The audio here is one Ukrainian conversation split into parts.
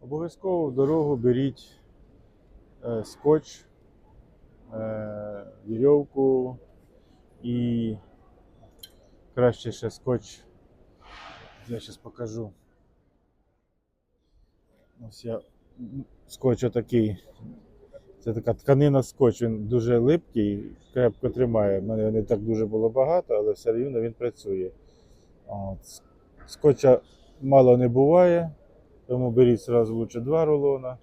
Обов'язково в дорогу беріть е, скотч, е, вірьовку і краще ще скотч. Я зараз покажу. Ось я скотч отакий. Це така тканина скотч, він дуже липкий, крепко тримає. У мене не так дуже було багато, але все рівно він працює. От. Скотча мало не буває, тому беріть одразу лучше два рулона.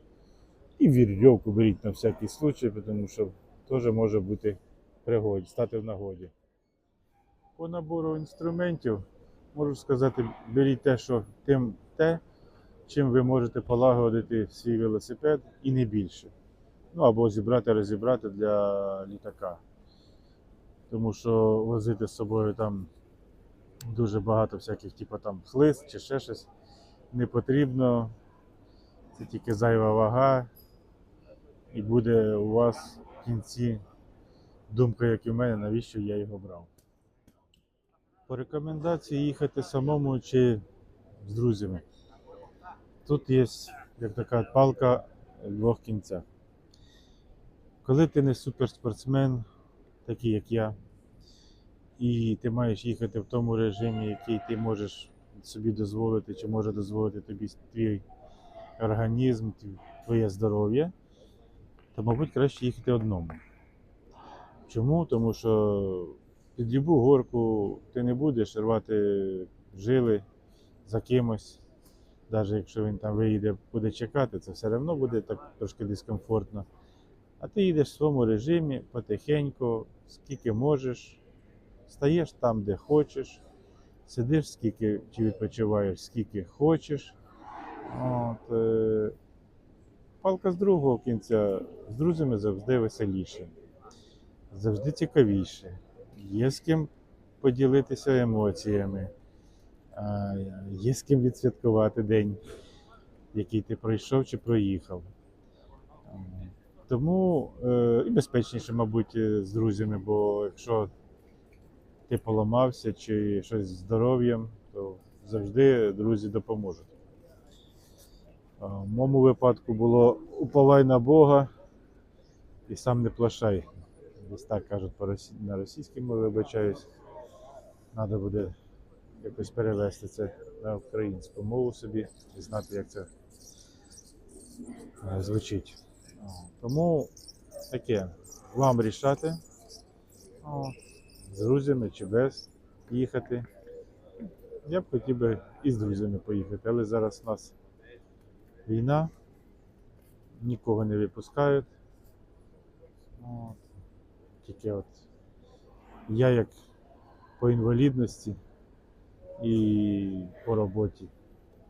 І вірьовку беріть на всякий случай, тому що теж може бути пригоді, стати в нагоді. По набору інструментів можу сказати, беріть те, що тим те, чим ви можете полагодити свій велосипед і не більше. Ну або зібрати, розібрати для літака. Тому що возити з собою там дуже багато всяких, типу там хлист чи ще щось не потрібно. Це тільки зайва вага, і буде у вас в кінці думка, як і в мене, навіщо я його брав. По рекомендації їхати самому чи з друзями. Тут є як така палка в двох кінцях. Коли ти не суперспортсмен, такий як я, і ти маєш їхати в тому режимі, який ти можеш собі дозволити, чи може дозволити тобі твій організм, твоє здоров'я, то, мабуть, краще їхати одному. Чому? Тому що під любу горку ти не будеш рвати жили за кимось, навіть якщо він там виїде, буде чекати, це все одно буде так трошки дискомфортно. А ти їдеш в своєму режимі потихеньку, скільки можеш, стаєш там, де хочеш, сидиш скільки чи відпочиваєш, скільки хочеш. От, е, палка з другого кінця з друзями завжди веселіше, завжди цікавіше. Є з ким поділитися емоціями, є з ким відсвяткувати день, який ти пройшов чи проїхав. Тому е, і безпечніше, мабуть, е, з друзями, бо якщо ти поламався чи щось з здоров'ям, то завжди друзі допоможуть. В моєму випадку було уповай на Бога і сам не плашай. Десь так кажуть на російській мові, вибачаюсь. Треба буде якось перевести це на українську мову собі і знати, як це е, звучить. Тому таке, вам рішати, з друзями чи без їхати. Я б хотів би і з друзями поїхати, але зараз у нас війна, нікого не випускають. От. Тільки от я як по інвалідності і по роботі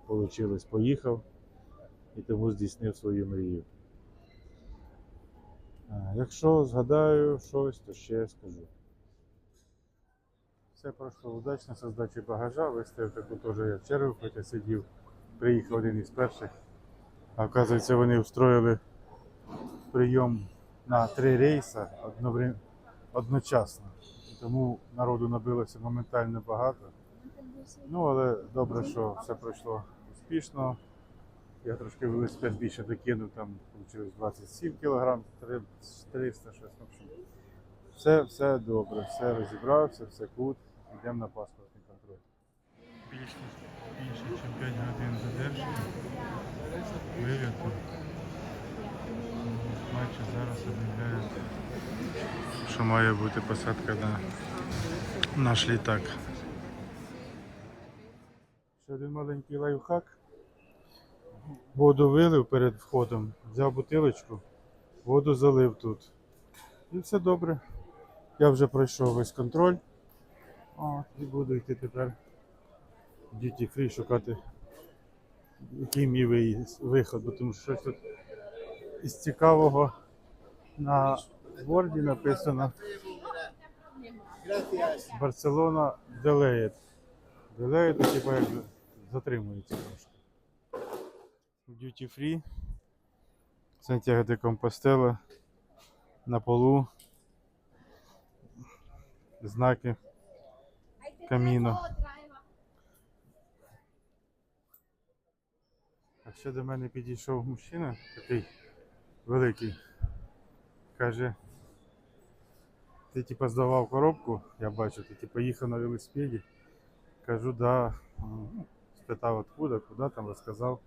вийшло, поїхав і тому здійснив свою мрію. Якщо згадаю щось, то ще скажу. Все пройшло удачно со здачі багажа, виставив таку теж я чергу, хоча сидів, приїхав один із перших. А оказується, вони устроїли прийом на три рейси одночасно. Тому народу набилося моментально багато. Ну, але добре, що все пройшло успішно. Я трошки велосипед більше докинув, там вийшло 27 кг, 300 щось. Все, все добре, все розібрався, все кут. Йдемо на паспортний контроль. Більше, більше ніж 5 годин задержання. Виліту. Майже зараз об'являють, що має бути посадка на наш літак. Ще один маленький лайфхак. Воду вилив перед входом, взяв бутилочку, воду залив тут. І все добре. Я вже пройшов весь контроль. От, і буду йти тепер Duty Free шукати, який мій виход, тому що щось тут із цікавого на борді написано Барселона. Delayed, то типа як затримується трошки. Duty Free. Сантьяго де Компостела. На полу. Знаки. Camino. ще до мене підійшов мужчина такий великий. Каже, ти типа здавав коробку, я бачу, ти типа їхав на велосипеді. Кажу, да. Ну, Спитав откуда, куди там розказав.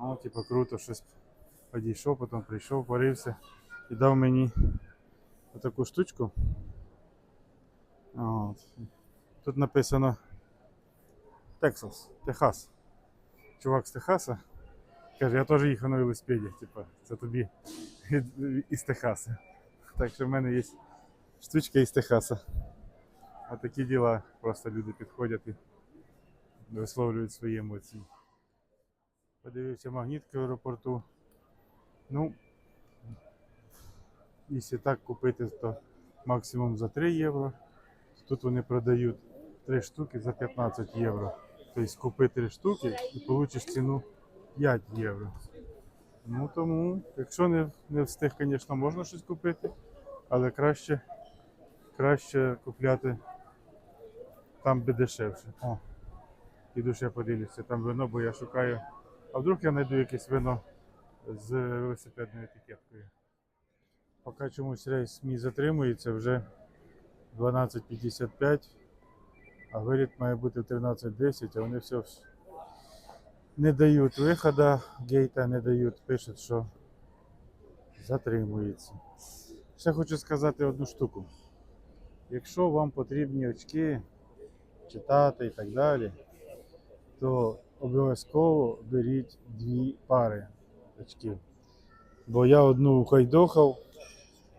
Ну, типа круто, щось підійшов, потім прийшов, порився і дав мені таку штучку. От. Тут написано Тексас, Техас. Чувак з Техаса. Каже, я теж їхав на велосипеді, типа, це тобі із Техаса. Так що в мене є штучка із Техаса. А такі діла просто люди підходять і висловлюють свої емоції. Подивився магнітки в аеропорту. Ну, якщо так купити, то максимум за 3 євро. Тут вони продають 3 штуки за 15 євро. Тобто купи 3 штуки і получиш ціну 5 євро. Ну тому, якщо не, не встиг, звісно, можна щось купити, але краще, краще купляти там, де дешевше. О, іду ще подивлюся, там вино, бо я шукаю. А вдруг я знайду якесь вино з велосипедною етикеткою. Поки чомусь рейс мій затримується, вже 12.55, а виліт має бути в 13.10, а вони все не дають виходу, гейта не дають, пишуть, що затримується. Ще хочу сказати одну штуку. Якщо вам потрібні очки, читати і так далі, то обов'язково беріть дві пари очків. Бо я одну хайдохав,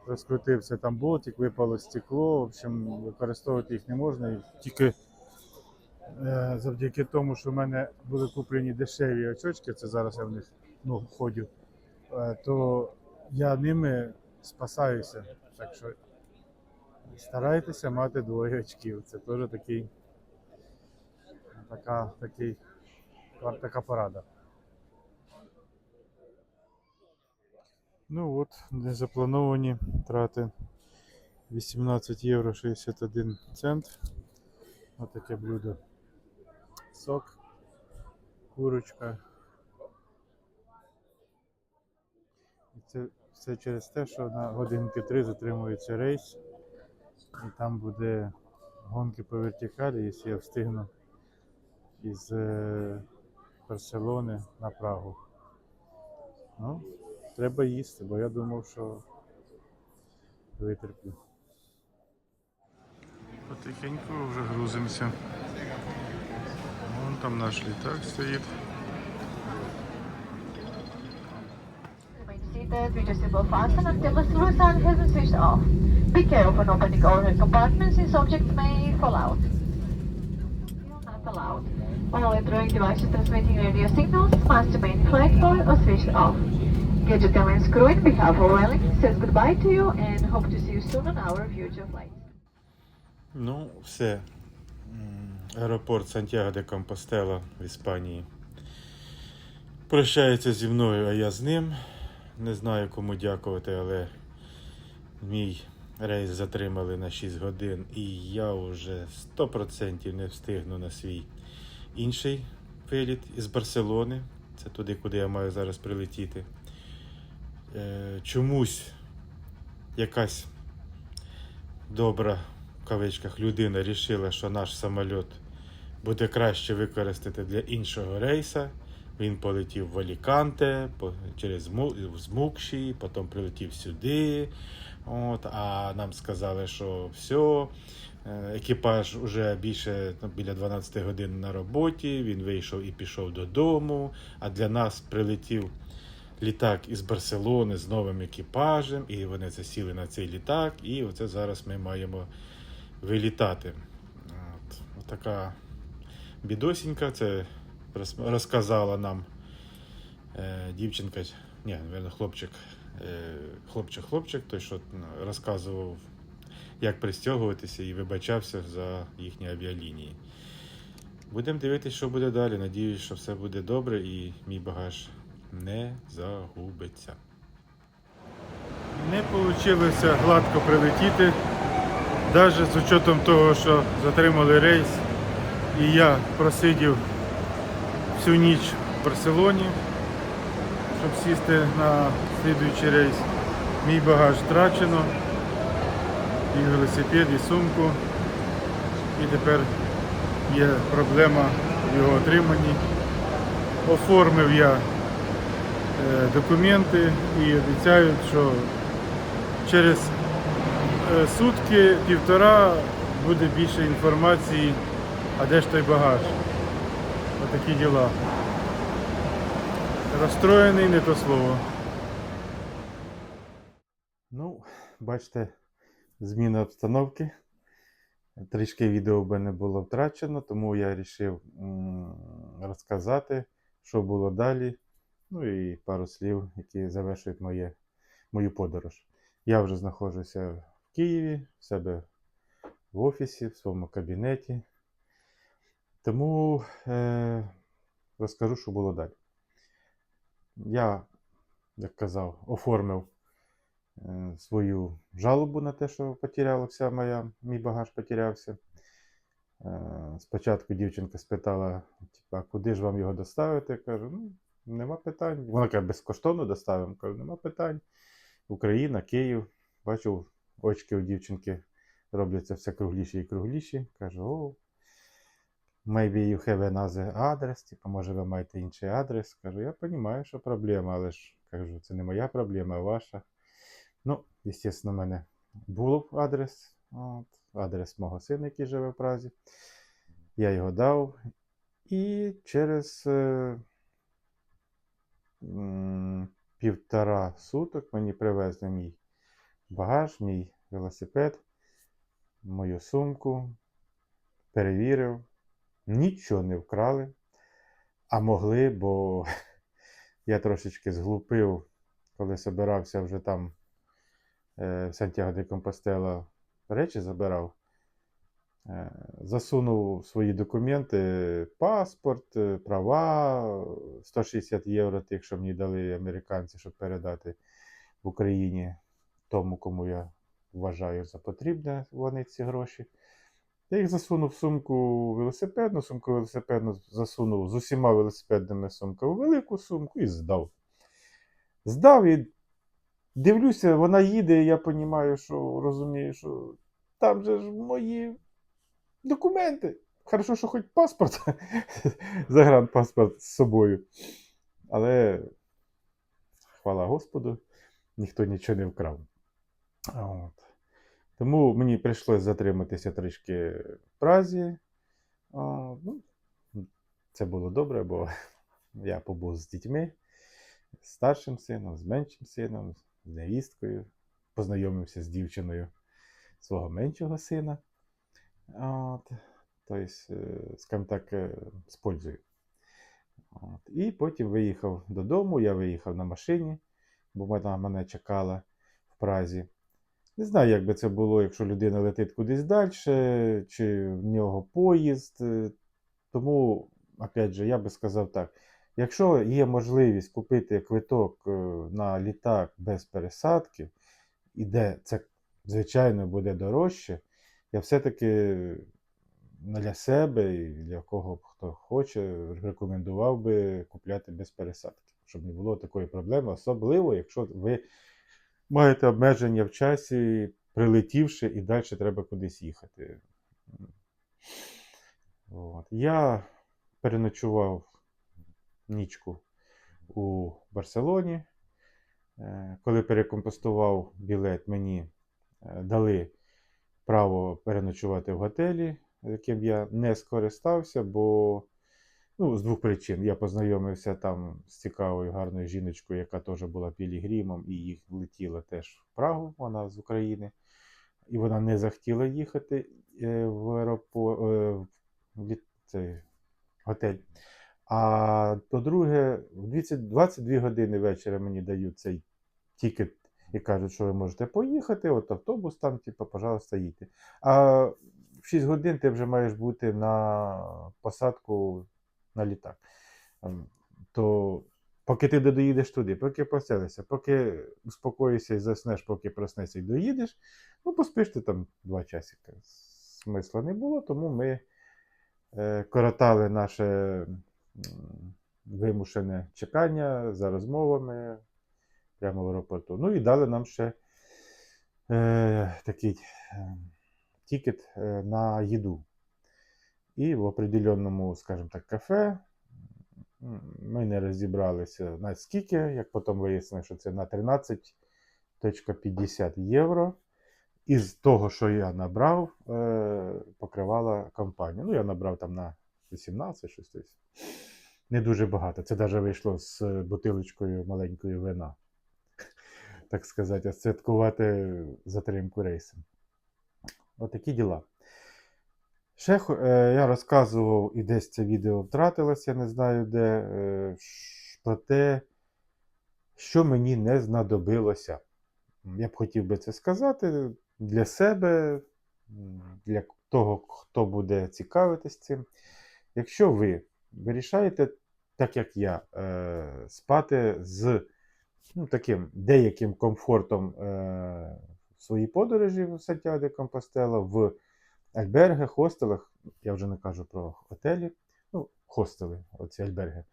розкрутився там болтик, випало стекло. В общем, використовувати їх не можна. І тільки завдяки тому, що в мене були куплені дешеві очочки, це зараз я в них ну, ходю, е, то я ними спасаюся. Так що старайтеся мати двоє очків. Це теж такий, така, такий, така порада. Ну от, незаплановані трати 18 євро 61 цент. Ось таке блюдо. Сок, курочка. І це все через те, що на годинки 3 затримується рейс. І там буде гонки по вертикалі, якщо я встигну із е, Барселони на Прагу. Ну, треба їсти, бо я думав, що витерплю. Потихеньку вже грузимося. Вон там наш літак стоїть. Remain seated with your seatbelt fastened until the fuel sign has been switched off. Be careful when opening overhead compartments since objects may fall out. Fuel not allowed. All electronic devices transmitting radio signals must remain in flight mode or switched off. Gadget comments crew in behalf of Welling says goodbye to you and hope to see you soon on our future flights. Ну, все. Аеропорт Сантьяго де Компостела в Іспанії. Прощається зі мною, а я з ним. Не знаю кому дякувати, але мій рейс затримали на 6 годин, і я вже 100% не встигну на свій інший виліт із Барселони. Це туди, куди я маю зараз прилетіти. Е, чомусь якась добра в кавичках людина рішила, що наш самоліт буде краще використати для іншого рейса. Він полетів в Аліканте, через Му- з Мукші, потім прилетів сюди. От, а нам сказали, що все, екіпаж вже більше ну, біля 12 годин на роботі. Він вийшов і пішов додому. А для нас прилетів літак із Барселони з новим екіпажем, і вони засіли на цей літак, і оце зараз ми маємо вилітати. От, така бідосінька, це розказала нам е, дівчинка, ні, мабуть, хлопчик, е, хлопчик, хлопчик, той, що ну, розказував, як пристягуватися і вибачався за їхні авіалінії. Будемо дивитися, що буде далі. Надіюсь, що все буде добре і мій багаж не загубиться. Не вийшло гладко прилетіти, навіть з учетом того, що затримали рейс, і я просидів всю ніч в Барселоні. щоб сісти на слідуючий рейс. Мій багаж втрачено. І велосипед, і сумку. І тепер є проблема в його отриманні. Оформив я е, документи і обіцяють, що через е, сутки, півтора буде більше інформації, а де ж той багаж. Отакі діла. Розстроєний не то слово. Ну, бачите, зміна обстановки. Трішки відео в мене було втрачено, тому я вирішив розказати, що було далі. Ну і пару слів, які завершують моє, мою подорож. Я вже знаходжуся в Києві, в себе в офісі, в своєму кабінеті. Тому е, розкажу, що було далі. Я, як казав, оформив е, свою жалобу на те, що потерялася моя, мій багаж потерявся. Е, спочатку дівчинка спитала, типа, куди ж вам його доставити? Я кажу, ну, нема питань. Вона каже, безкоштовно доставимо. Кажу, нема питань. Україна, Київ. Бачу, очки у дівчинки робляться все кругліші і кругліші. Кажу, о, maybe you have another адрес, типу, може ви маєте інший адрес. Кажу, я розумію, що проблема, але ж кажу, це не моя проблема, а ваша. Ну, звісно, в мене був адрес. От, адрес мого сина, який живе в Празі. Я його дав. І через е, м, півтора суток мені привезли мій багаж, мій велосипед, мою сумку. Перевірив. Нічого не вкрали. А могли, бо я трошечки зглупив, коли собирався вже там е, в Сантьяго де Компостела речі забирав. Е, Засунув свої документи, паспорт, е, права, 160 євро тих, що мені дали американці, щоб передати в Україні тому, кому я вважаю за потрібне вони ці гроші. Я їх засунув в сумку велосипедну, сумку велосипедну засунув з усіма велосипедними сумками у велику сумку і здав. Здав і дивлюся, вона їде, і я розумію, що розумію, що там же ж мої документи. Хорошо, що хоч паспорт, загранпаспорт з собою. Але, хвала Господу, ніхто нічого не вкрав. От. Тому мені прийшлося затриматися трішки в Празі. А, ну, це було добре, бо я побув з дітьми, з старшим сином, з меншим сином, з невісткою, познайомився з дівчиною свого меншого сина. От, тобто, скажімо так, е, з пользою. От. І потім виїхав додому, я виїхав на машині, бо вона мене чекала в Празі. Не знаю, як би це було, якщо людина летить кудись далі, чи в нього поїзд. е, Тому, опять же, я би сказав так: якщо є можливість купити квиток е, на літак без пересадки, і де це, звичайно, буде дорожче, я все-таки для себе і для кого хто хоче, рекомендував би купляти без пересадки, щоб не було такої проблеми, особливо, якщо ви маєте обмеження в часі, прилетівши, і далі треба кудись їхати. От. Я переночував нічку у Барселоні. Е, Коли перекомпостував білет, мені е, дали право переночувати в готелі, яким я не скористався, бо ну, з двох причин. Я познайомився там з цікавою гарною жіночкою, яка теж була пілігримом, і їх летіла теж в Прагу, вона з України. І вона не захотіла їхати е, в аеропорт, в цей готель. А по-друге, в 22 години вечора мені дають цей тікет і кажуть, що ви можете поїхати, от автобус там, типу, пожалуйста, їдьте. А в 6 годин ти вже маєш бути на посадку на літак. Ем, То поки ти доїдеш туди, поки поселишся, поки успокоїшся і заснеш, поки проснешся і доїдеш, ну поспиш ти там 2 часика. Смисла не було, тому ми е, коротали наше вимушене чекання за розмовами прямо в аеропорту. Ну і дали нам ще е, такий е, тікет е, на їду. І в определеному, скажімо так, кафе ми не розібралися на скільки, як потім вияснили, що це на 13,50 євро. Із того, що я набрав, е, покривала компанія. Ну, я набрав там на 18 щось. Не дуже багато. Це навіть вийшло з бутилочкою маленької вина. Так сказати, святкувати затримку рейсу. Отакі діла. Ще е, я розказував, і десь це відео втратилось, я не знаю де, е, про те, що мені не знадобилося. Я б хотів би це сказати для себе, для того, хто буде цікавитись цим. Якщо ви вирішаєте, так як я, е, спати з ну, таким деяким комфортом в своїй подорожі в Сантьяго де Компостела, в альбергах, хостелах, я вже не кажу про готелі, ну, хостели, оці альберги,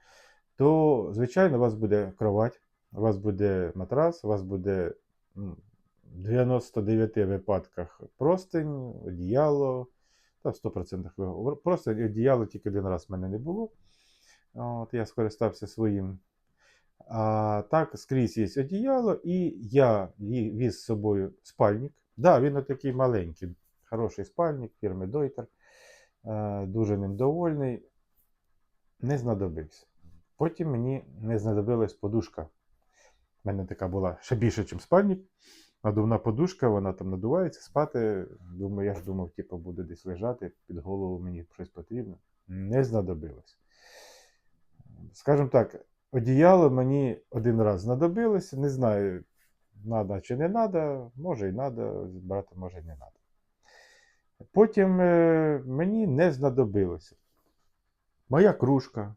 то, звичайно, у вас буде кровать, у вас буде матрас, у вас буде м, в 99 випадках простинь, одіяло, та в 100% ви- просто одіяло тільки один раз в мене не було. От, я скористався своїм. А так, скрізь є одіяло, і я віз з собою спальник. Да, він отакий маленький, хороший спальник фірми. Е, Дуже ним довольний. Не знадобився. Потім мені не знадобилась подушка. У мене така була ще більше, ніж спальник. Надувна подушка, вона там надувається, спати. Думаю, я ж думав, типу, буду десь лежати, під голову мені щось потрібно. Не знадобилось. Скажімо так, одіяло мені один раз знадобилося. Не знаю, треба чи не треба, може і треба, брати, може і не треба. Потім е, мені не знадобилося. Моя кружка,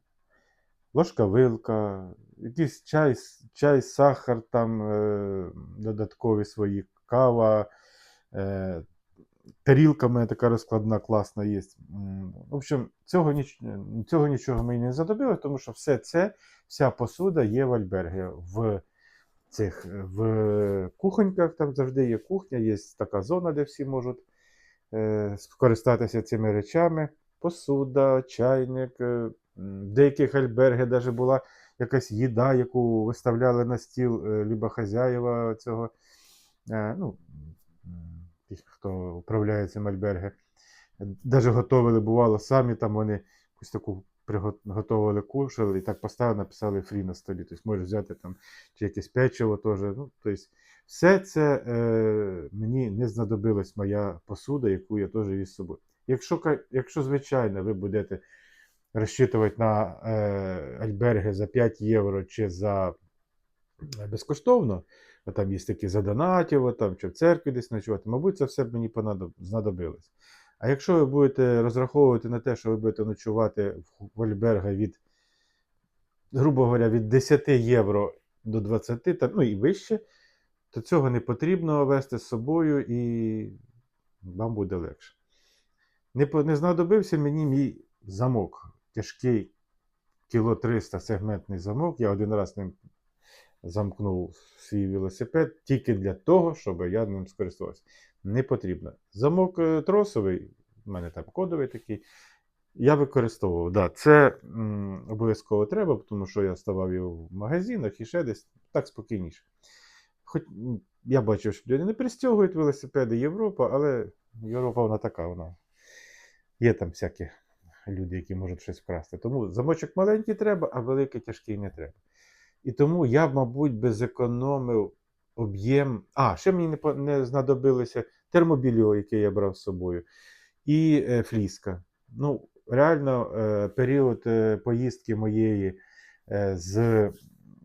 ложка вилка, якийсь чай, чай, сахар, там е, додаткові свої, кава, е, тарілка в мене така розкладна, класна є. В общем, цього, ніч, цього нічого мені не знадобилось, тому що все це, вся посуда є в альбергі. В цих в кухоньках там завжди є кухня, є така зона, де всі можуть скористатися цими речами. Посуда, чайник. е, В деяких альберги навіть була якась їда, яку виставляли на стіл е, либо хазяєва цього. е, ну, тих, хто управляє цим альберги. Навіть готували, бувало, самі там вони якусь таку приготували, кушали і так поставили, написали фрі на столі. Тобто можеш взяти там чи якесь печиво теж. Ну, тобто, все це е, мені не знадобилась моя посуда, яку я теж віз з собою. Якщо, якщо звичайно, ви будете розчитувати на е, альберги за 5 євро чи за е, безкоштовно, а там є такі за донатів, там, чи в церкві десь ночувати, мабуть, це все б мені понадоб- знадобилось. А якщо ви будете розраховувати на те, що ви будете ночувати в- альберга від, грубо говоря, від 10 євро до 20, та, ну і вище, то цього не потрібно вести з собою і вам буде легше. Не, не знадобився мені мій замок. Тяжкий кіло 300 сегментний замок. Я один раз ним замкнув свій велосипед тільки для того, щоб я ним скористувався. Не потрібно. Замок е, тросовий, у мене там кодовий такий. Я використовував. Да, це обов'язково треба, тому що я ставав його в магазинах і ще десь так спокійніше. Хоч я бачив, що люди не пристягують велосипеди Європа, але Європа вона така, вона є там всякі люди, які можуть щось вкрасти. Тому замочок маленький треба, а великий тяжкий не треба. І тому я, мабуть, би зекономив об'єм. А, ще мені не, не знадобилося термобільо, яке я брав з собою, і е, фліска. Ну, реально, е, період е, поїздки моєї з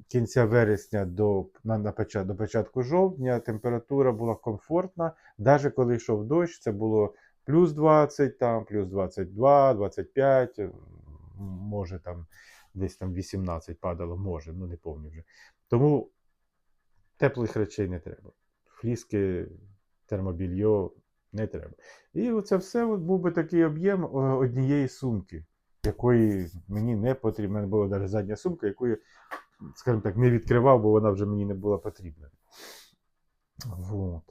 кінця вересня до, на, на почат, до початку жовтня температура була комфортна. Навіть коли йшов дощ, це було плюс 20, там, плюс 22, 25, може там десь там 18 падало, може, ну не пам'ятаю вже. Тому теплих речей не треба. Фліски, термобільйо не треба. І оце все от був би такий об'єм е, однієї сумки. якої мені не потрібна. У мене була навіть задня сумка, яку я, скажімо так, не відкривав, бо вона вже мені не була потрібна. Вот.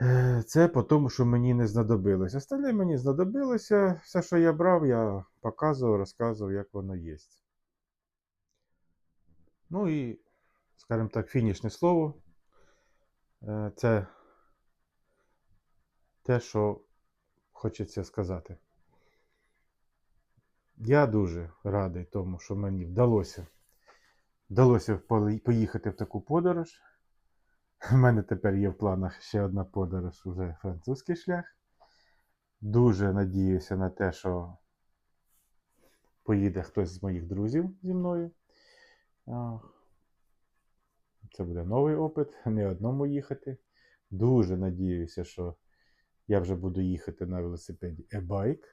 Е, Це по тому, що мені не знадобилось. Остальне мені знадобилося. Все, що я брав, я показував, розказував, як воно є. Ну і, скажімо так, фінішне слово. Е, Це те, що хочеться сказати. Я дуже радий тому, що мені вдалося, вдалося поїхати в таку подорож. У мене тепер є в планах ще одна подорож, уже французький шлях. Дуже надіюся на те, що поїде хтось з моїх друзів зі мною. Це буде новий опит, не одному їхати. Дуже надіюся, що я вже буду їхати на велосипеді e-bike.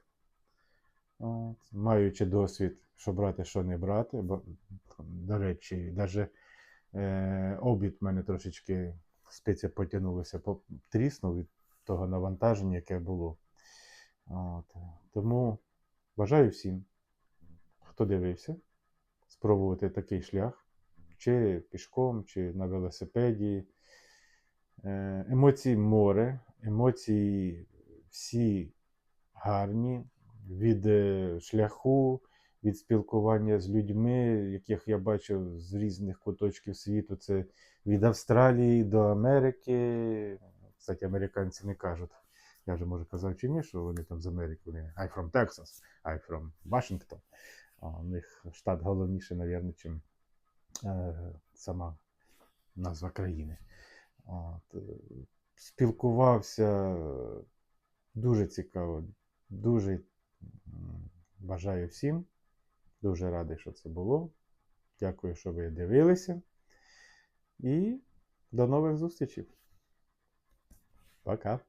Маючи досвід, що брати, що не брати. Бо, до речі, навіть е, обід в мене трошечки спеція потягнулася, по- тріснув від того навантаження, яке було. От, тому бажаю всім, хто дивився, спробувати такий шлях, чи пішком, чи на велосипеді. Е, Емоцій море, емоції всі гарні від е, шляху, від спілкування з людьми, яких я бачив з різних куточків світу. Це від Австралії до Америки. Кстати, американці не кажуть. Я вже може казав чи ні, що вони там з Америки. Вони I from Texas, I from Washington. У них штат головніше, мабуть, чим сама назва країни. От, е, спілкувався дуже цікаво, дуже бажаю всім. Дуже радий, що це було. Дякую, що ви дивилися. І до нових зустрічей. Пока.